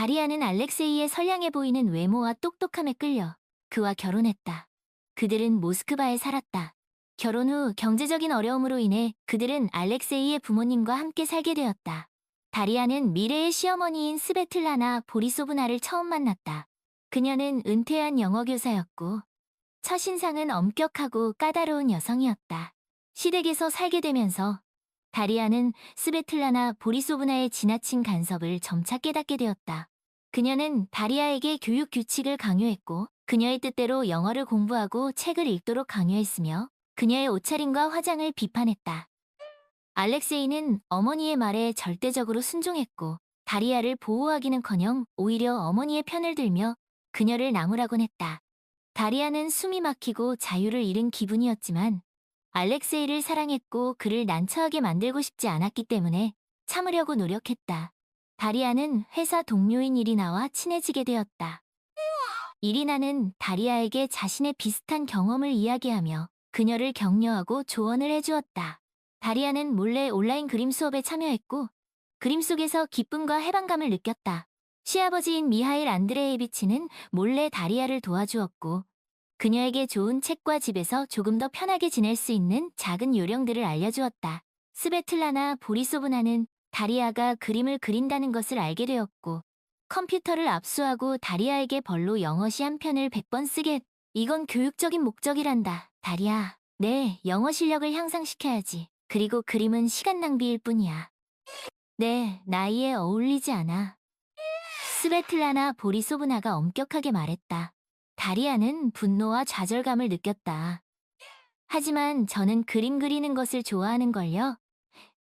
다리아는 알렉세이의 선량해 보이는 외모와 똑똑함에 끌려 그와 결혼했다. 그들은 모스크바에 살았다. 결혼 후 경제적인 어려움으로 인해 그들은 알렉세이의 부모님과 함께 살게 되었다. 다리아는 미래의 시어머니인 스베틀라나 보리소브나를 처음 만났다. 그녀는 은퇴한 영어교사였고 첫인상은 엄격하고 까다로운 여성이었다. 시댁에서 살게 되면서 다리아는 스베틀라나 보리소브나의 지나친 간섭을 점차 깨닫게 되었다. 그녀는 다리아에게 교육 규칙을 강요했고 그녀의 뜻대로 영어를 공부하고 책을 읽도록 강요했으며 그녀의 옷차림과 화장을 비판했다. 알렉세이는 어머니의 말에 절대적으로 순종했고 다리아를 보호하기는커녕 오히려 어머니의 편을 들며 그녀를 나무라곤 했다. 다리아는 숨이 막히고 자유를 잃은 기분이었지만 알렉세이를 사랑했고 그를 난처하게 만들고 싶지 않았기 때문에 참으려고 노력했다. 다리아는 회사 동료인 이리나와 친해지게 되었다. 이리나는 다리아에게 자신의 비슷한 경험을 이야기하며 그녀를 격려하고 조언을 해주었다. 다리아는 몰래 온라인 그림 수업에 참여했고 그림 속에서 기쁨과 해방감을 느꼈다. 시아버지인 미하일 안드레에비치는 몰래 다리아를 도와주었고 그녀에게 좋은 책과 집에서 조금 더 편하게 지낼 수 있는 작은 요령들을 알려주었다. 스베틀라나 보리소브나는 다리아가 그림을 그린다는 것을 알게 되었고 컴퓨터를 압수하고 다리아에게 벌로 영어시 한 편을 100번 쓰게 했. 이건 교육적인 목적이란다. 다리아, 네, 영어 실력을 향상시켜야지. 그리고 그림은 시간 낭비일 뿐이야. 네, 나이에 어울리지 않아. 스베틀라나 보리소브나가 엄격하게 말했다. 다리아는 분노와 좌절감을 느꼈다. 하지만 저는 그림 그리는 것을 좋아하는 걸요.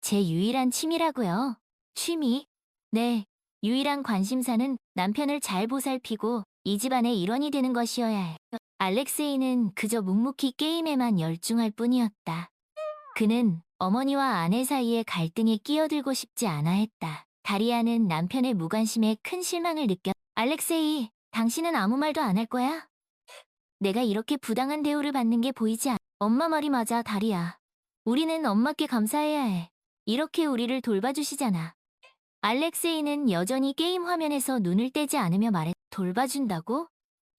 제 유일한 취미라고요. 취미? 네, 유일한 관심사는 남편을 잘 보살피고 이 집안의 일원이 되는 것이어야 해. 알렉세이는 그저 묵묵히 게임에만 열중할 뿐이었다. 그는 어머니와 아내 사이의 갈등에 끼어들고 싶지 않아 했다. 다리아는 남편의 무관심에 큰 실망을 느꼈. 알렉세이, 당신은 아무 말도 안 할 거야? 내가 이렇게 부당한 대우를 받는 게 보이지 않. 엄마 말이 맞아, 다리아. 우리는 엄마께 감사해야 해. 이렇게 우리를 돌봐주시잖아. 알렉세이는 여전히 게임 화면에서 눈을 떼지 않으며 말했. 돌봐준다고?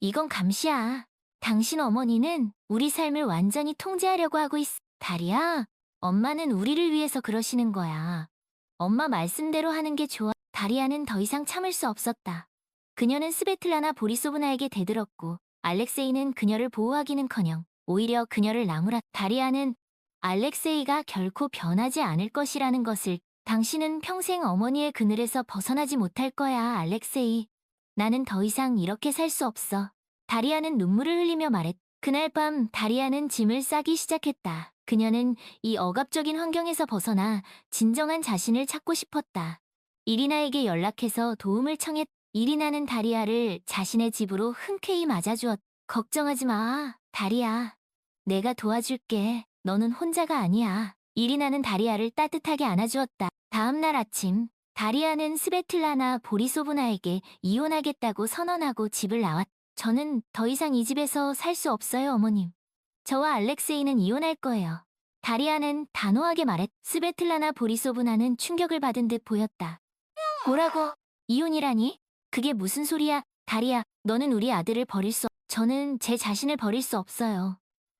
이건 감시야. 당신 어머니는 우리 삶을 완전히 통제하려고 하고 있어. 다리야, 엄마는 우리를 위해서 그러시는 거야. 엄마 말씀대로 하는 게 좋아. 다리아는 더 이상 참을 수 없었다. 그녀는 스베틀라나 보리소브나에게 대들었고 알렉세이는 그녀를 보호하기는커녕 오히려 그녀를 나무라. 다리아는 알렉세이가 결코 변하지 않을 것이라는 것을 당신은 평생 어머니의 그늘에서 벗어나지 못할 거야, 알렉세이. 나는 더 이상 이렇게 살 수 없어. 다리아는 눈물을 흘리며 말했. 그날 밤 다리아는 짐을 싸기 시작했다. 그녀는 이 억압적인 환경에서 벗어나 진정한 자신을 찾고 싶었다. 이리나에게 연락해서 도움을 청했. 이리나는 다리아를 자신의 집으로 흔쾌히 맞아주었. 걱정하지 마, 다리아. 내가 도와줄게. 너는 혼자가 아니야. 이리나는 다리아를 따뜻하게 안아주었다. 다음 날 아침, 다리아는 스베틀라나 보리소브나에게 이혼하겠다고 선언하고 집을 나왔. 저는 더 이상 이 집에서 살 수 없어요, 어머님. 저와 알렉세이는 이혼할 거예요. 다리아는 단호하게 말했. 스베틀라나 보리소브나는 충격을 받은 듯 보였다. 뭐라고? 이혼이라니? 그게 무슨 소리야? 다리아, 너는 우리 아들을 버릴 수 없... 저는 제 자신을 버릴 수 없어요.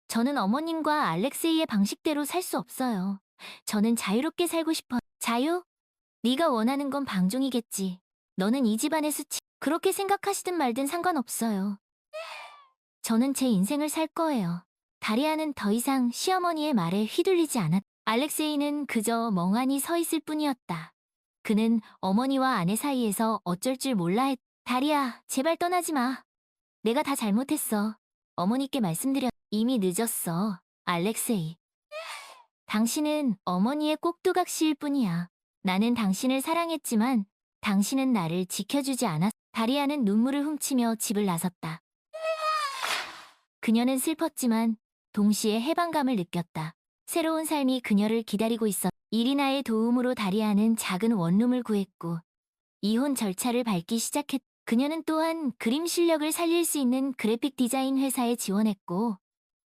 저는 어머님과 알렉세이의 방식대로 살 수 없어요. 저는 자유롭게 살고 싶어. 자유? 네가 원하는 건 방종이겠지. 너는 이 집안의 수치. 그렇게 생각하시든 말든 상관없어요. 저는 제 인생을 살 거예요. 다리아는 더 이상 시어머니의 말에 휘둘리지 않았. 알렉세이는 그저 멍하니 서 있을 뿐이었다. 그는 어머니와 아내 사이에서 어쩔 줄 몰라 했. 다리아, 제발 떠나지 마. 내가 다 잘못했어. 어머니께 말씀드려. 이미 늦었어, 알렉세이. 당신은 어머니의 꼭두각시일 뿐이야. 나는 당신을 사랑했지만 당신은 나를 지켜주지 않았. 다리아는 눈물을 훔치며 집을 나섰다. 그녀는 슬펐지만 동시에 해방감을 느꼈다. 새로운 삶이 그녀를 기다리고 있었. 이리나의 도움으로 다리아는 작은 원룸을 구했고 이혼 절차를 밟기 시작했. 그녀는 또한 그림 실력을 살릴 수 있는 그래픽 디자인 회사에 지원했고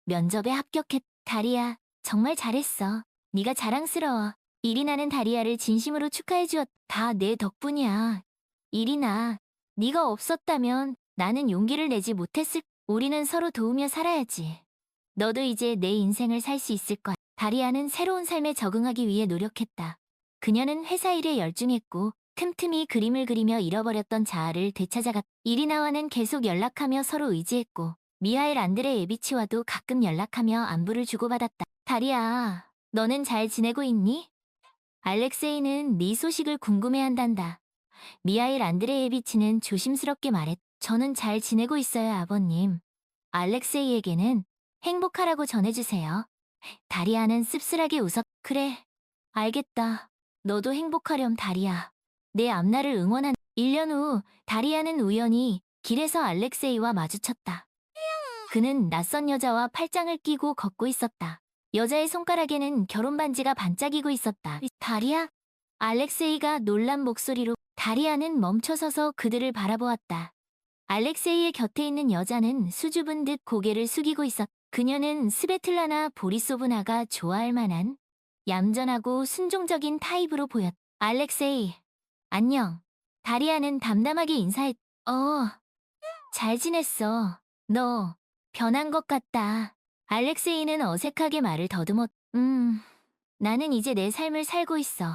면접에 합격했. 다리아, 정말 잘했어. 네가 자랑스러워. 이리나는 다리아를 진심으로 축하해 주었. 다 내 덕분이야. 이리나, 네가 없었다면 나는 용기를 내지 못했을. 우리는 서로 도우며 살아야지. 너도 이제 내 인생을 살 수 있을 거야. 다리아는 새로운 삶에 적응하기 위해 노력했다. 그녀는 회사 일에 열중했고 틈틈이 그림을 그리며 잃어버렸던 자아를 되찾아갔. 이리나와는 계속 연락하며 서로 의지했고 미하엘 안드레 에비치와도 가끔 연락하며 안부를 주고받았다. 다리아, 너는 잘 지내고 있니? 알렉세이는 네 소식을 궁금해한단다. 미하일 안드레 예비치는 조심스럽게 말했. 저는 잘 지내고 있어요, 아버님. 알렉세이에게는 행복하라고 전해주세요. 다리아는 씁쓸하게 웃었. 그래, 알겠다. 너도 행복하렴, 다리아. 내 앞날을 응원한 1년 후 다리아는 우연히 길에서 알렉세이와 마주쳤다. 그는 낯선 여자와 팔짱을 끼고 걷고 있었다. 여자의 손가락에는 결혼 반지가 반짝이고 있었다. 다리아? 알렉세이가 놀란 목소리로 다리아는 멈춰서서 그들을 바라보았다. 알렉세이의 곁에 있는 여자는 수줍은 듯 고개를 숙이고 있었. 그녀는 스베틀라나 보리소브나가 좋아할 만한 얌전하고 순종적인 타입으로 보였. 알렉세이, 안녕. 다리아는 담담하게 인사했. 어, 잘 지냈어. 너 변한 것 같다. 알렉세이는 어색하게 말을 더듬었. 음, 나는 이제 내 삶을 살고 있어.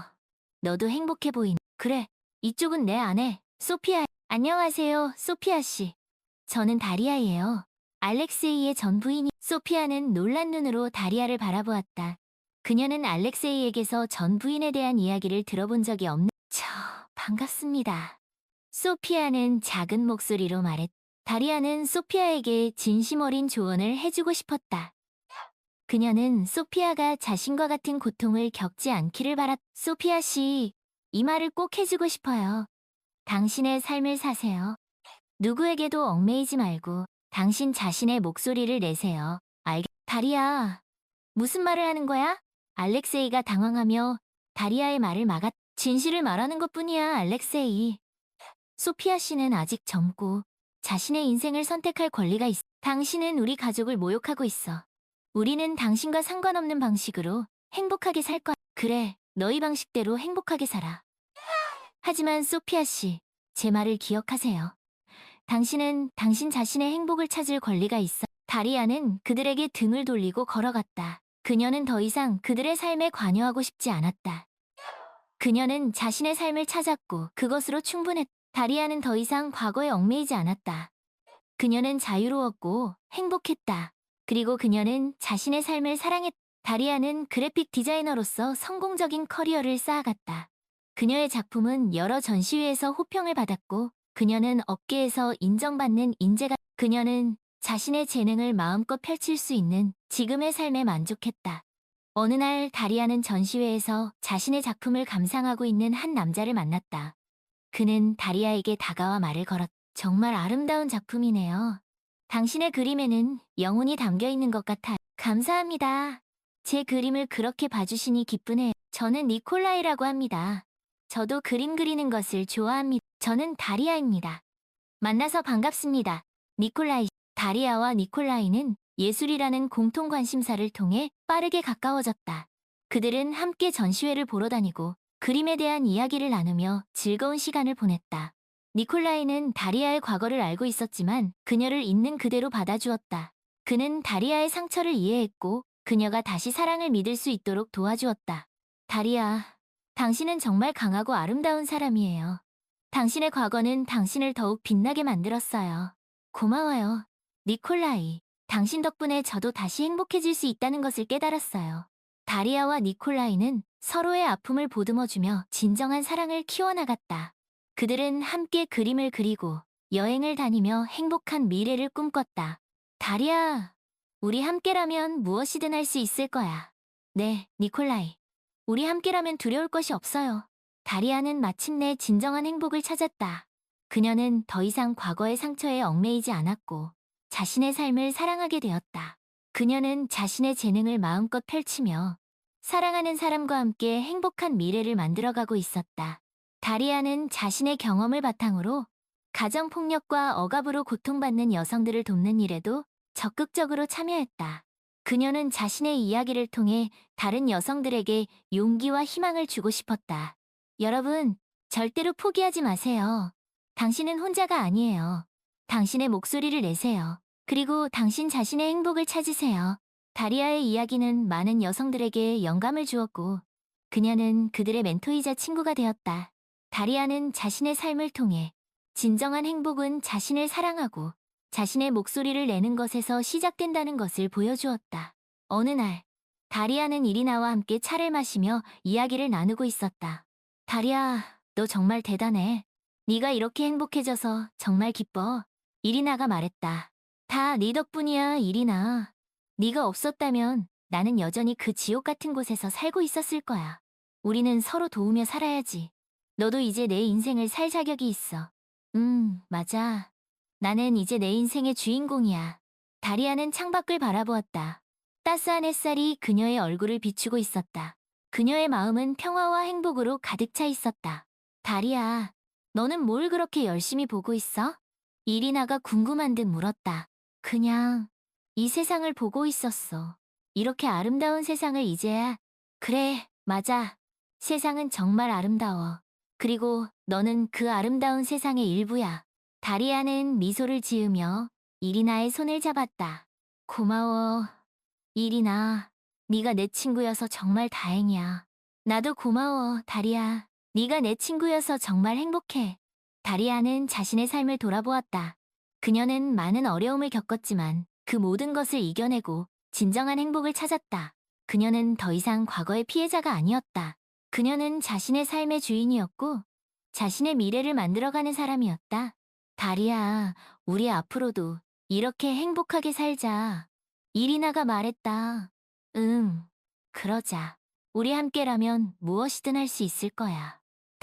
너도 행복해 보인. 그래, 이쪽은 내 아내, 소피아. 안녕하세요, 소피아 씨. 저는 다리아예요. 알렉세이의 전 부인이. 소피아는 놀란 눈으로 다리아를 바라보았다. 그녀는 알렉세이에게서 전 부인에 대한 이야기를 들어본 적이 없는. 저, 반갑습니다. 소피아는 작은 목소리로 말했. 다리아는 소피아에게 진심 어린 조언을 해주고 싶었다. 그녀는 소피아가 자신과 같은 고통을 겪지 않기를 바랐. 소피아 씨, 이 말을 꼭 해주고 싶어요. 당신의 삶을 사세요. 누구에게도 얽매이지 말고 당신 자신의 목소리를 내세요. 알겠, 다리아. 무슨 말을 하는 거야? 알렉세이가 당황하며 다리아의 말을 막았. 진실을 말하는 것 뿐이야, 알렉세이. 소피아 씨는 아직 젊고 자신의 인생을 선택할 권리가 있어. 당신은 우리 가족을 모욕하고 있어. 우리는 당신과 상관없는 방식으로 행복하게 살 거야. 그래, 너희 방식대로 행복하게 살아. 하지만 소피아 씨, 제 말을 기억하세요. 당신은 당신 자신의 행복을 찾을 권리가 있어. 다리아는 그들에게 등을 돌리고 걸어갔다. 그녀는 더 이상 그들의 삶에 관여하고 싶지 않았다. 그녀는 자신의 삶을 찾았고 그것으로 충분했. 다리아는 더 이상 과거에 얽매이지 않았다. 그녀는 자유로웠고 행복했다. 그리고 그녀는 자신의 삶을 사랑했. 다리아는 그래픽 디자이너로서 성공적인 커리어를 쌓아갔다. 그녀의 작품은 여러 전시회에서 호평을 받았고 그녀는 업계에서 인정받는 인재가 그녀는 자신의 재능을 마음껏 펼칠 수 있는 지금의 삶에 만족했다. 어느 날 다리아는 전시회에서 자신의 작품을 감상하고 있는 한 남자를 만났다. 그는 다리아에게 다가와 말을 걸었. 정말 아름다운 작품이네요. 당신의 그림에는 영혼이 담겨 있는 것 같아. 감사합니다. 제 그림을 그렇게 봐주시니 기쁘네요. 저는 니콜라이라고 합니다. 저도 그림 그리는 것을 좋아합니다. 저는 다리아입니다. 만나서 반갑습니다. 니콜라이. 다리아와 니콜라이는 예술이라는 공통 관심사를 통해 빠르게 가까워졌다. 그들은 함께 전시회를 보러 다니고 그림에 대한 이야기를 나누며 즐거운 시간을 보냈다. 니콜라이는 다리아의 과거를 알고 있었지만 그녀를 있는 그대로 받아주었다. 그는 다리아의 상처를 이해했고 그녀가 다시 사랑을 믿을 수 있도록 도와주었다. 다리아, 당신은 정말 강하고 아름다운 사람이에요. 당신의 과거는 당신을 더욱 빛나게 만들었어요. 고마워요. 니콜라이, 당신 덕분에 저도 다시 행복해질 수 있다는 것을 깨달았어요. 다리아와 니콜라이는 서로의 아픔을 보듬어주며 진정한 사랑을 키워나갔다. 그들은 함께 그림을 그리고 여행을 다니며 행복한 미래를 꿈꿨다. 다리아, 우리 함께라면 무엇이든 할 수 있을 거야. 네, 니콜라이. 우리 함께라면 두려울 것이 없어요. 다리아는 마침내 진정한 행복을 찾았다. 그녀는 더 이상 과거의 상처에 얽매이지 않았고 자신의 삶을 사랑하게 되었다. 그녀는 자신의 재능을 마음껏 펼치며 사랑하는 사람과 함께 행복한 미래를 만들어가고 있었다. 다리아는 자신의 경험을 바탕으로 가정폭력과 억압으로 고통받는 여성들을 돕는 일에도 적극적으로 참여했다. 그녀는 자신의 이야기를 통해 다른 여성들에게 용기와 희망을 주고 싶었다. 여러분, 절대로 포기하지 마세요. 당신은 혼자가 아니에요. 당신의 목소리를 내세요. 그리고 당신 자신의 행복을 찾으세요. 다리아의 이야기는 많은 여성들에게 영감을 주었고, 그녀는 그들의 멘토이자 친구가 되었다. 다리아는 자신의 삶을 통해 진정한 행복은 자신을 사랑하고 자신의 목소리를 내는 것에서 시작된다는 것을 보여주었다. 어느 날, 다리아는 이리나와 함께 차를 마시며 이야기를 나누고 있었다. 다리아, 너 정말 대단해. 네가 이렇게 행복해져서 정말 기뻐. 이리나가 말했다. 다 네 덕분이야, 이리나. 네가 없었다면 나는 여전히 그 지옥 같은 곳에서 살고 있었을 거야. 우리는 서로 도우며 살아야지. 너도 이제 내 인생을 살 자격이 있어. 음, 맞아. 나는 이제 내 인생의 주인공이야. 다리아는 창밖을 바라보았다. 따스한 햇살이 그녀의 얼굴을 비추고 있었다. 그녀의 마음은 평화와 행복으로 가득 차 있었다. 다리아, 너는 뭘 그렇게 열심히 보고 있어? 이리나가 궁금한 듯 물었다. 그냥 이 세상을 보고 있었어. 이렇게 아름다운 세상을 이제야. 그래, 맞아. 세상은 정말 아름다워. 그리고 너는 그 아름다운 세상의 일부야. 다리아는 미소를 지으며 이리나의 손을 잡았다. 고마워. 이리나, 네가 내 친구여서 정말 다행이야. 나도 고마워, 다리아. 네가 내 친구여서 정말 행복해. 다리아는 자신의 삶을 돌아보았다. 그녀는 많은 어려움을 겪었지만 그 모든 것을 이겨내고 진정한 행복을 찾았다. 그녀는 더 이상 과거의 피해자가 아니었다. 그녀는 자신의 삶의 주인이었고 자신의 미래를 만들어가는 사람이었다. 다리아, 우리 앞으로도 이렇게 행복하게 살자. 이리나가 말했다. 응, 그러자. 우리 함께라면 무엇이든 할 수 있을 거야.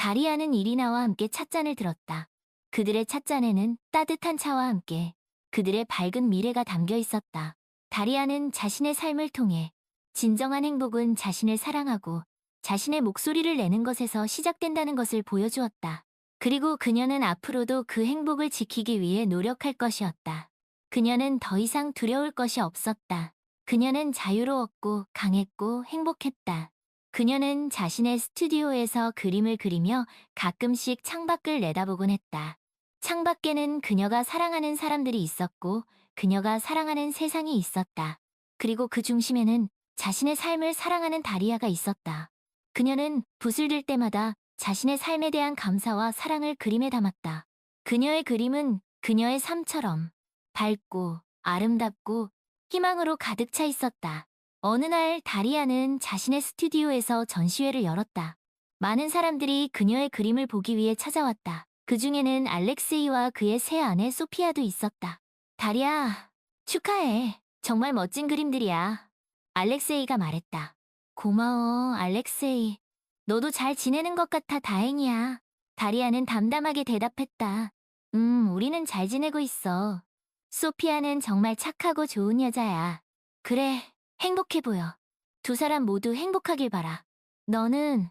다리아는 이리나와 함께 찻잔을 들었다. 그들의 찻잔에는 따뜻한 차와 함께 그들의 밝은 미래가 담겨 있었다. 다리아는 자신의 삶을 통해 진정한 행복은 자신을 사랑하고 자신의 목소리를 내는 것에서 시작된다는 것을 보여주었다. 그리고 그녀는 앞으로도 그 행복을 지키기 위해 노력할 것이었다. 그녀는 더 이상 두려울 것이 없었다. 그녀는 자유로웠고 강했고 행복했다. 그녀는 자신의 스튜디오에서 그림을 그리며 가끔씩 창밖을 내다보곤 했다. 창밖에는 그녀가 사랑하는 사람들이 있었고 그녀가 사랑하는 세상이 있었다. 그리고 그 중심에는 자신의 삶을 사랑하는 다리아가 있었다. 그녀는 붓을 들 때마다 자신의 삶에 대한 감사와 사랑을 그림에 담았다. 그녀의 그림은 그녀의 삶처럼 밝고 아름답고 희망으로 가득 차 있었다. 어느 날 다리아는 자신의 스튜디오에서 전시회를 열었다. 많은 사람들이 그녀의 그림을 보기 위해 찾아왔다. 그 중에는 알렉세이와 그의 새 아내 소피아도 있었다. 다리아, 축하해. 정말 멋진 그림들이야. 알렉세이가 말했다. 고마워, 알렉세이. 너도 잘 지내는 것 같아 다행이야. 다리아는 담담하게 대답했다. 음, 우리는 잘 지내고 있어. 소피아는 정말 착하고 좋은 여자야. 그래, 행복해 보여. 두 사람 모두 행복하길 바라. 너는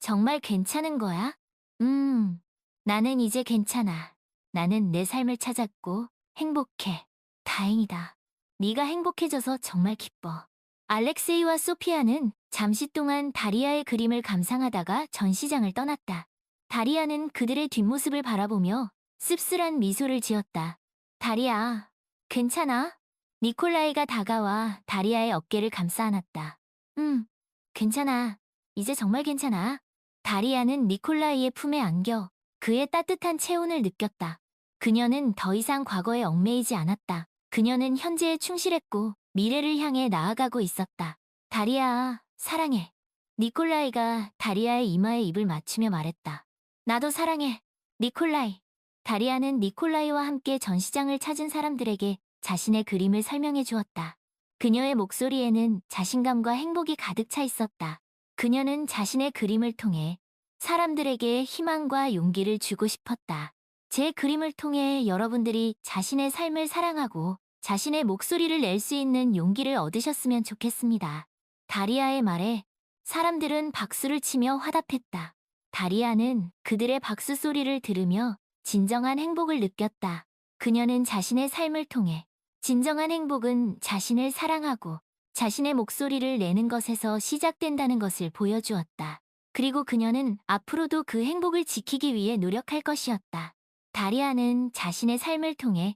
정말 괜찮은 거야? 음, 나는 이제 괜찮아. 나는 내 삶을 찾았고 행복해. 다행이다. 네가 행복해져서 정말 기뻐. 알렉세이와 소피아는 잠시 동안 다리아의 그림을 감상하다가 전시장을 떠났다. 다리아는 그들의 뒷모습을 바라보며 씁쓸한 미소를 지었다. 다리아, 괜찮아? 니콜라이가 다가와 다리아의 어깨를 감싸 안았다. 응, 괜찮아. 이제 정말 괜찮아. 다리아는 니콜라이의 품에 안겨 그의 따뜻한 체온을 느꼈다. 그녀는 더 이상 과거에 얽매이지 않았다. 그녀는 현재에 충실했고 미래를 향해 나아가고 있었다. 다리아, 사랑해. 니콜라이가 다리아의 이마에 입을 맞추며 말했다. 나도 사랑해. 니콜라이. 다리아는 니콜라이와 함께 전시장을 찾은 사람들에게 자신의 그림을 설명해 주었다. 그녀의 목소리에는 자신감과 행복이 가득 차 있었다. 그녀는 자신의 그림을 통해 사람들에게 희망과 용기를 주고 싶었다. 제 그림을 통해 여러분들이 자신의 삶을 사랑하고 자신의 목소리를 낼 수 있는 용기를 얻으셨으면 좋겠습니다. 다리아의 말에 사람들은 박수를 치며 화답했다. 다리아는 그들의 박수 소리를 들으며 진정한 행복을 느꼈다. 그녀는 자신의 삶을 통해 진정한 행복은 자신을 사랑하고 자신의 목소리를 내는 것에서 시작된다는 것을 보여주었다. 그리고 그녀는 앞으로도 그 행복을 지키기 위해 노력할 것이었다. 다리아는 자신의 삶을 통해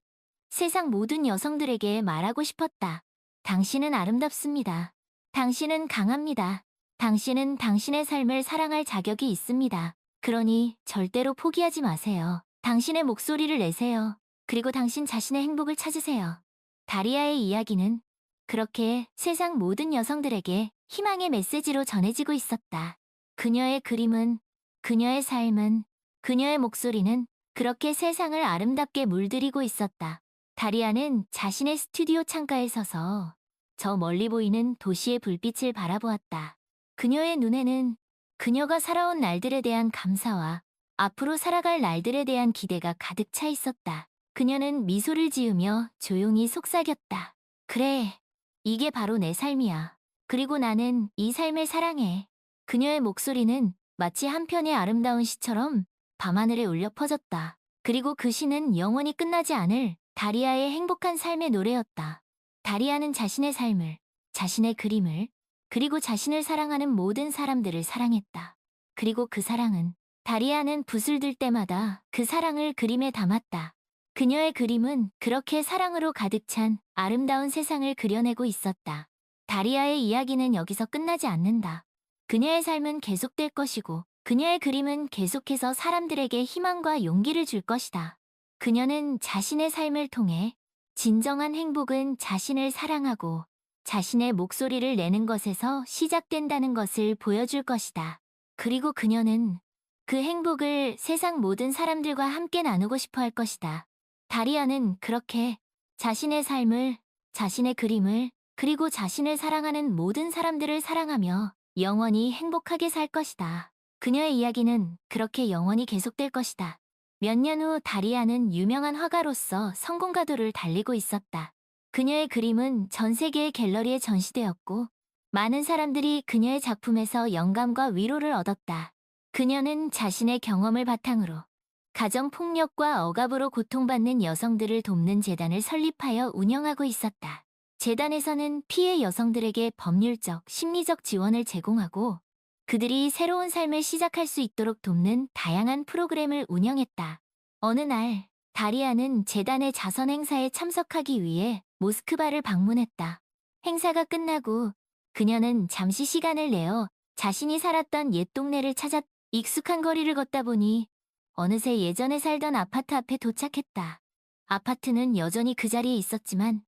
세상 모든 여성들에게 말하고 싶었다. 당신은 아름답습니다. 당신은 강합니다. 당신은 당신의 삶을 사랑할 자격이 있습니다. 그러니 절대로 포기하지 마세요. 당신의 목소리를 내세요. 그리고 당신 자신의 행복을 찾으세요. 다리아의 이야기는 그렇게 세상 모든 여성들에게 희망의 메시지로 전해지고 있었다. 그녀의 그림은, 그녀의 삶은, 그녀의 목소리는 그렇게 세상을 아름답게 물들이고 있었다. 다리아는 자신의 스튜디오 창가에 서서 저 멀리 보이는 도시의 불빛을 바라보았다. 그녀의 눈에는 그녀가 살아온 날들에 대한 감사와 앞으로 살아갈 날들에 대한 기대가 가득 차 있었다. 그녀는 미소를 지으며 조용히 속삭였다. 그래, 이게 바로 내 삶이야. 그리고 나는 이 삶을 사랑해. 그녀의 목소리는 마치 한 편의 아름다운 시처럼 밤하늘에 울려 퍼졌다. 그리고 그 시는 영원히 끝나지 않을 다리아의 행복한 삶의 노래였다. 다리아는 자신의 삶을, 자신의 그림을, 그리고 자신을 사랑하는 모든 사람들을 사랑했다. 그리고 그 사랑은 다리아는 붓을 들 때마다 그 사랑을 그림에 담았다. 그녀의 그림은 그렇게 사랑으로 가득 찬 아름다운 세상을 그려내고 있었다. 다리아의 이야기는 여기서 끝나지 않는다. 그녀의 삶은 계속될 것이고 그녀의 그림은 계속해서 사람들에게 희망과 용기를 줄 것이다. 그녀는 자신의 삶을 통해 진정한 행복은 자신을 사랑하고 자신의 목소리를 내는 것에서 시작된다는 것을 보여줄 것이다. 그리고 그녀는 그 행복을 세상 모든 사람들과 함께 나누고 싶어 할 것이다. 다리아는 그렇게 자신의 삶을, 자신의 그림을, 그리고 자신을 사랑하는 모든 사람들을 사랑하며 영원히 행복하게 살 것이다. 그녀의 이야기는 그렇게 영원히 계속될 것이다. 몇 년 후 다리아는 유명한 화가로서 성공가도를 달리고 있었다. 그녀의 그림은 전 세계의 갤러리에 전시되었고, 많은 사람들이 그녀의 작품에서 영감과 위로를 얻었다. 그녀는 자신의 경험을 바탕으로 가정폭력과 억압으로 고통받는 여성들을 돕는 재단을 설립하여 운영하고 있었다. 재단에서는 피해 여성들에게 법률적, 심리적 지원을 제공하고 그들이 새로운 삶을 시작할 수 있도록 돕는 다양한 프로그램을 운영했다. 어느 날, 다리아는 재단의 자선 행사에 참석하기 위해 모스크바를 방문했다. 행사가 끝나고 그녀는 잠시 시간을 내어 자신이 살았던 옛 동네를 찾아 익숙한 거리를 걷다 보니 어느새 예전에 살던 아파트 앞에 도착했다. 아파트는 여전히 그 자리에 있었지만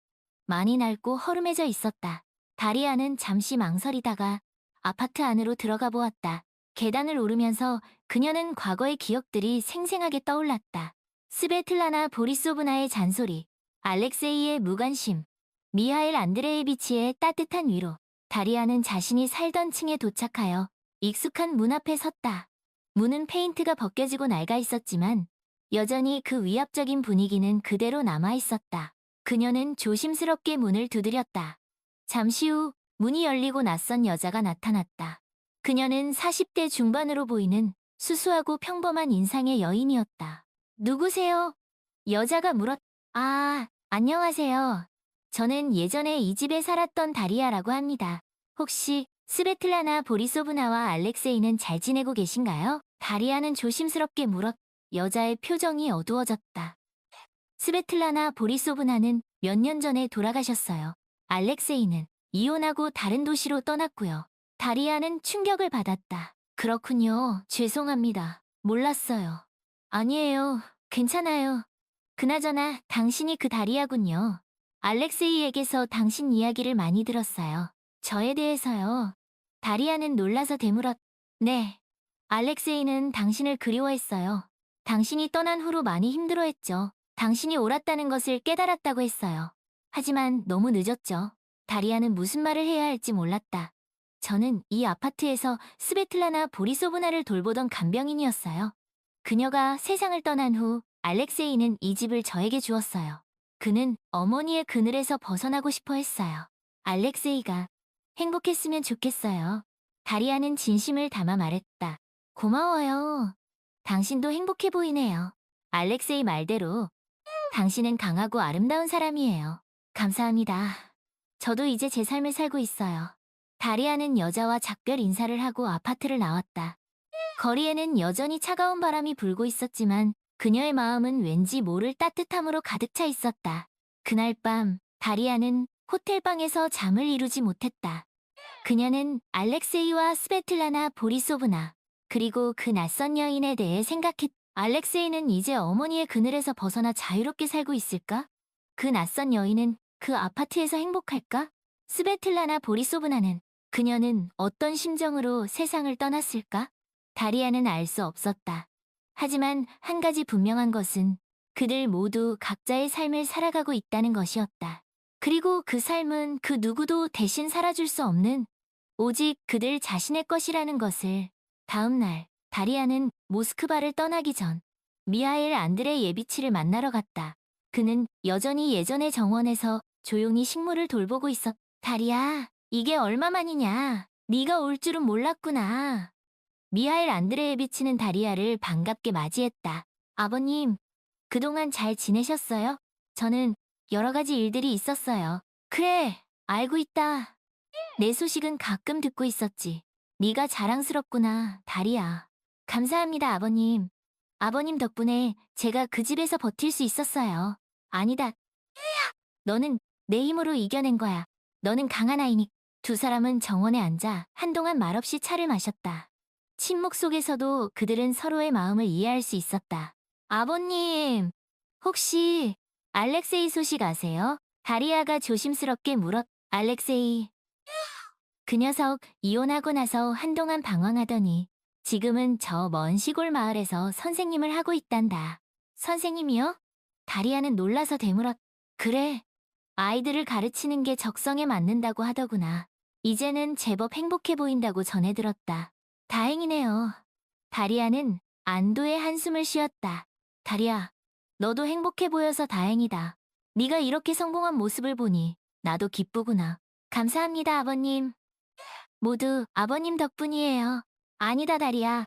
많이 낡고 허름해져 있었다. 다리아는 잠시 망설이다가 아파트 안으로 들어가 보았다. 계단을 오르면서 그녀는 과거의 기억들이 생생하게 떠올랐다. 스베틀라나 보리소브나의 잔소리, 알렉세이의 무관심, 미하일 안드레이비치의 따뜻한 위로. 다리아는 자신이 살던 층에 도착하여 익숙한 문 앞에 섰다. 문은 페인트가 벗겨지고 낡아 있었지만 여전히 그 위압적인 분위기는 그대로 남아 있었다. 그녀는 조심스럽게 문을 두드렸다. 잠시 후 문이 열리고 낯선 여자가 나타났다. 그녀는 40대 중반으로 보이는 수수하고 평범한 인상의 여인이었다. 누구세요? 여자가 물었, 아, 안녕하세요. 저는 예전에 이 집에 살았던 다리아라고 합니다. 혹시 스베틀라나 보리소브나와 알렉세이는 잘 지내고 계신가요? 다리아는 조심스럽게 물었, 여자의 표정이 어두워졌다. 스베틀라나 보리소브나는 몇 년 전에 돌아가셨어요. 알렉세이는 이혼하고 다른 도시로 떠났고요. 다리아는 충격을 받았다. 그렇군요. 죄송합니다. 몰랐어요. 아니에요. 괜찮아요. 그나저나 당신이 그 다리아군요. 알렉세이에게서 당신 이야기를 많이 들었어요. 저에 대해서요. 다리아는 놀라서 되물었. 네. 알렉세이는 당신을 그리워했어요. 당신이 떠난 후로 많이 힘들어했죠. 당신이 옳았다는 것을 깨달았다고 했어요. 하지만 너무 늦었죠. 다리아는 무슨 말을 해야 할지 몰랐다. 저는 이 아파트에서 스베틀라나 보리소브나를 돌보던 간병인이었어요. 그녀가 세상을 떠난 후 알렉세이는 이 집을 저에게 주었어요. 그는 어머니의 그늘에서 벗어나고 싶어 했어요. 알렉세이가 행복했으면 좋겠어요. 다리아는 진심을 담아 말했다. 고마워요. 당신도 행복해 보이네요. 알렉세이 말대로 당신은 강하고 아름다운 사람이에요. 감사합니다. 저도 이제 제 삶을 살고 있어요. 다리아는 여자와 작별 인사를 하고 아파트를 나왔다. 거리에는 여전히 차가운 바람이 불고 있었지만 그녀의 마음은 왠지 모를 따뜻함으로 가득 차 있었다. 그날 밤 다리아는 호텔방에서 잠을 이루지 못했다. 그녀는 알렉세이와 스베틀라나 보리소브나 그리고 그 낯선 여인에 대해 생각했. 알렉세이는 이제 어머니의 그늘에서 벗어나 자유롭게 살고 있을까? 그 낯선 여인은 그 아파트에서 행복할까? 스베틀라나 보리소브나는 그녀는 어떤 심정으로 세상을 떠났을까? 다리아는 알 수 없었다. 하지만 한 가지 분명한 것은 그들 모두 각자의 삶을 살아가고 있다는 것이었다. 그리고 그 삶은 그 누구도 대신 살아줄 수 없는 오직 그들 자신의 것이라는 것을 다음 날 다리아는 모스크바를 떠나기 전 미하엘 안드레 예비치를 만나러 갔다. 그는 여전히 예전의 정원에서 조용히 식물을 돌보고 있었. 다리아, 이게 얼마만이냐? 네가 올 줄은 몰랐구나. 미하엘 안드레 예비치는 다리아를 반갑게 맞이했다. 아버님, 그동안 잘 지내셨어요? 저는 여러 가지 일들이 있었어요. 그래, 알고 있다. 내 소식은 가끔 듣고 있었지. 네가 자랑스럽구나, 다리아. 감사합니다, 아버님. 아버님 덕분에 제가 그 집에서 버틸 수 있었어요. 아니다. 너는 내 힘으로 이겨낸 거야. 너는 강한 아이니. 두 사람은 정원에 앉아 한동안 말없이 차를 마셨다. 침묵 속에서도 그들은 서로의 마음을 이해할 수 있었다. 아버님, 혹시 알렉세이 소식 아세요? 다리아가 조심스럽게 물었. 알렉세이. 그 녀석 이혼하고 나서 한동안 방황하더니 지금은 저 먼 시골 마을에서 선생님을 하고 있단다. 선생님이요? 다리아는 놀라서 되물었. 그래. 아이들을 가르치는 게 적성에 맞는다고 하더구나. 이제는 제법 행복해 보인다고 전해 들었다. 다행이네요. 다리아는 안도의 한숨을 쉬었다. 다리아, 너도 행복해 보여서 다행이다. 네가 이렇게 성공한 모습을 보니 나도 기쁘구나. 감사합니다, 아버님. 모두 아버님 덕분이에요. 아니다, 다리아.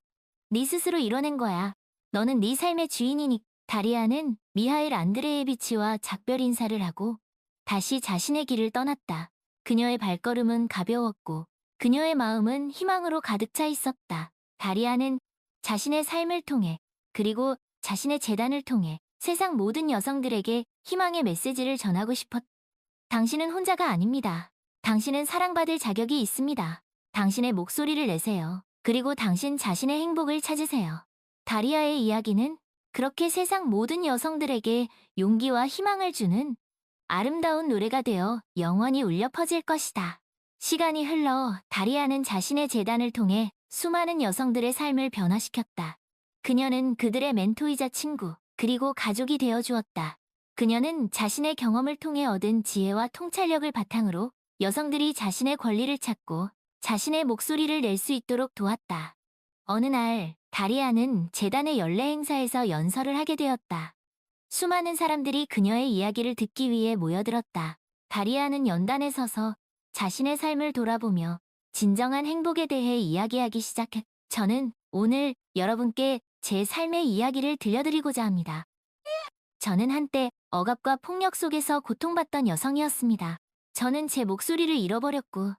네 스스로 이뤄낸 거야. 너는 네 삶의 주인이니. 다리아는 미하일 안드레예비치와 작별 인사를 하고 다시 자신의 길을 떠났다. 그녀의 발걸음은 가벼웠고 그녀의 마음은 희망으로 가득 차 있었다. 다리아는 자신의 삶을 통해 그리고 자신의 재단을 통해 세상 모든 여성들에게 희망의 메시지를 전하고 싶었. 당신은 혼자가 아닙니다. 당신은 사랑받을 자격이 있습니다. 당신의 목소리를 내세요. 그리고 당신 자신의 행복을 찾으세요. 다리아의 이야기는 그렇게 세상 모든 여성들에게 용기와 희망을 주는 아름다운 노래가 되어 영원히 울려 퍼질 것이다. 시간이 흘러 다리아는 자신의 재단을 통해 수많은 여성들의 삶을 변화시켰다. 그녀는 그들의 멘토이자 친구, 그리고 가족이 되어 주었다. 그녀는 자신의 경험을 통해 얻은 지혜와 통찰력을 바탕으로 여성들이 자신의 권리를 찾고 자신의 목소리를 낼 수 있도록 도왔다. 어느 날, 다리아는 재단의 연례 행사에서 연설을 하게 되었다. 수많은 사람들이 그녀의 이야기를 듣기 위해 모여들었다. 다리아는 연단에 서서 자신의 삶을 돌아보며 진정한 행복에 대해 이야기하기 시작했. 저는 오늘 여러분께 제 삶의 이야기를 들려드리고자 합니다. 저는 한때 억압과 폭력 속에서 고통받던 여성이었습니다. 저는 제 목소리를 잃어버렸고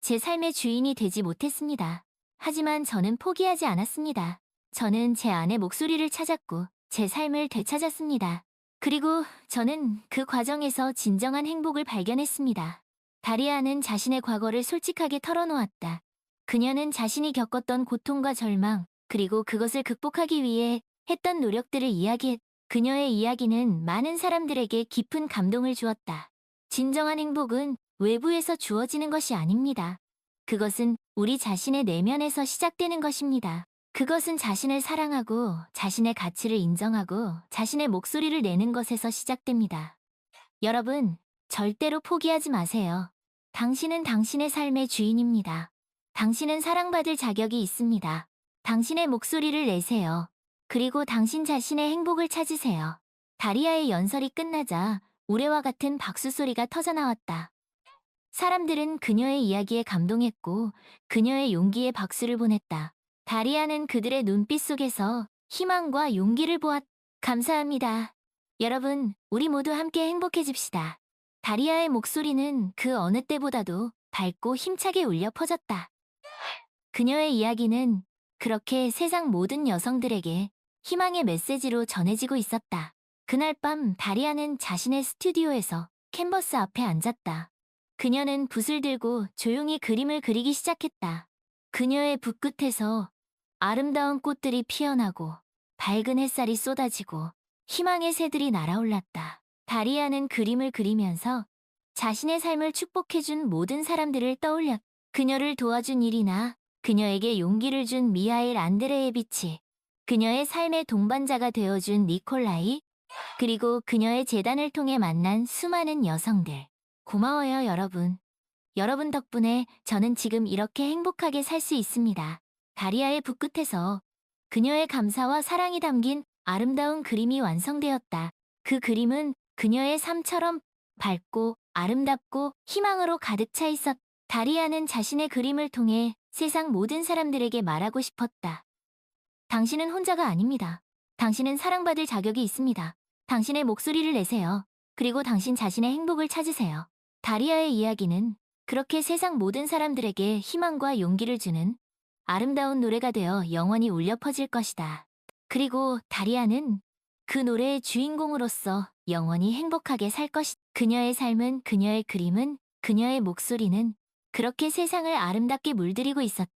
제 삶의 주인이 되지 못했습니다. 하지만 저는 포기하지 않았습니다. 저는 제 안의 목소리를 찾았고 제 삶을 되찾았습니다. 그리고 저는 그 과정에서 진정한 행복을 발견했습니다. 다리아는 자신의 과거를 솔직하게 털어놓았다. 그녀는 자신이 겪었던 고통과 절망, 그리고 그것을 극복하기 위해 했던 노력들을 이야기했. 그녀의 이야기는 많은 사람들에게 깊은 감동을 주었다. 진정한 행복은 외부에서 주어지는 것이 아닙니다. 그것은 우리 자신의 내면에서 시작되는 것입니다. 그것은 자신을 사랑하고 자신의 가치를 인정하고 자신의 목소리를 내는 것에서 시작됩니다. 여러분, 절대로 포기하지 마세요. 당신은 당신의 삶의 주인입니다. 당신은 사랑받을 자격이 있습니다. 당신의 목소리를 내세요. 그리고 당신 자신의 행복을 찾으세요. 다리아의 연설이 끝나자 우레와 같은 박수 소리가 터져나왔다. 사람들은 그녀의 이야기에 감동했고 그녀의 용기에 박수를 보냈다. 다리아는 그들의 눈빛 속에서 희망과 용기를 보았. 감사합니다. 여러분, 우리 모두 함께 행복해집시다. 다리아의 목소리는 그 어느 때보다도 밝고 힘차게 울려 퍼졌다. 그녀의 이야기는 그렇게 세상 모든 여성들에게 희망의 메시지로 전해지고 있었다. 그날 밤 다리아는 자신의 스튜디오에서 캔버스 앞에 앉았다. 그녀는 붓을 들고 조용히 그림을 그리기 시작했다. 그녀의 붓끝에서 아름다운 꽃들이 피어나고 밝은 햇살이 쏟아지고 희망의 새들이 날아올랐다. 다리아는 그림을 그리면서 자신의 삶을 축복해준 모든 사람들을 떠올렸. 그녀를 도와준 일이나 그녀에게 용기를 준 미하일 안드레예비치, 그녀의 삶의 동반자가 되어준 니콜라이, 그리고 그녀의 재단을 통해 만난 수많은 여성들. 고마워요, 여러분. 여러분 덕분에 저는 지금 이렇게 행복하게 살 수 있습니다. 다리아의 붓끝에서 그녀의 감사와 사랑이 담긴 아름다운 그림이 완성되었다. 그 그림은 그녀의 삶처럼 밝고 아름답고 희망으로 가득 차 있었. 다리아는 자신의 그림을 통해 세상 모든 사람들에게 말하고 싶었다. 당신은 혼자가 아닙니다. 당신은 사랑받을 자격이 있습니다. 당신의 목소리를 내세요. 그리고 당신 자신의 행복을 찾으세요. 다리아의 이야기는 그렇게 세상 모든 사람들에게 희망과 용기를 주는 아름다운 노래가 되어 영원히 울려 퍼질 것이다. 그리고 다리아는 그 노래의 주인공으로서 영원히 행복하게 살 것이. 그녀의 삶은 그녀의 그림은 그녀의 목소리는 그렇게 세상을 아름답게 물들이고 있었다.